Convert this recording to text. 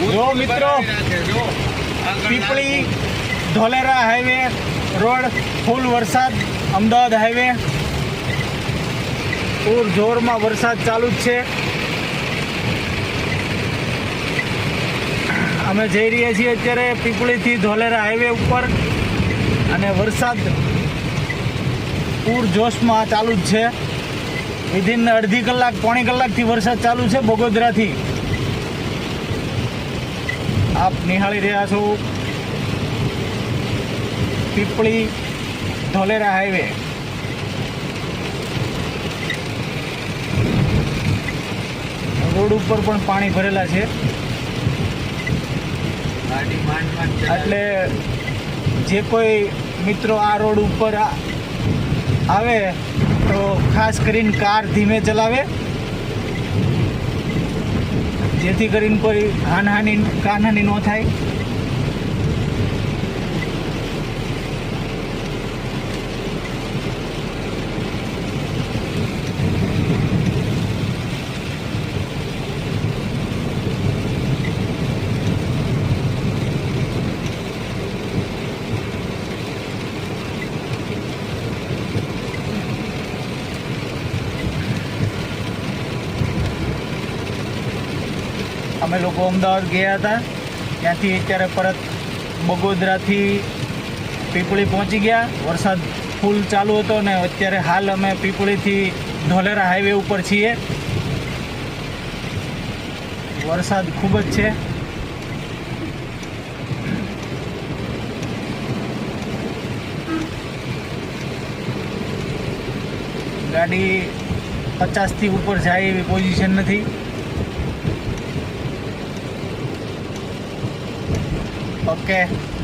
જો મિત્રો, Pipli Dholera highway road, full વરસાદ, અમદાવાદ હાઈવે. પૂર જોરમાં વરસાદ ચાલુ જ છે. અમે જઈ રહ્યા છીએ અત્યારે પીપળીથી ધોલેરા હાઈવે ઉપર અને વરસાદ પૂર જોશમાં ચાલુ જ છે. વિધિન અડધી કલાક, પોણી કલાકથી વરસાદ ચાલુ છે બગોદરાથી. આપ નિહાળી રહ્યા છો પીપળી ધોલેરા હાઈવે. રોડ ઉપર પણ પાણી ભરેલા છે. એટલે જે કોઈ મિત્રો આ રોડ ઉપર આવે, તો ખાસ કરીને કાર ધીમે ચલાવે. જેથી કરીને કોઈ હાનહાની કાનહાની ન થાય. અમે લોકો અમદાવાદ ગયા હતા. ત્યાંથી અત્યારે પરત બગોદરાથી પીપળી પહોંચી ગયા. વરસાદ ફૂલ ચાલુ હતો ને અત્યારે હાલ અમે પીપળીથી ધોલેરા હાઈવે ઉપર છીએ. વરસાદ ખૂબ જ છે. ગાડી પચાસથી ઉપર જાય એવી પોઝિશન નથી. Okay.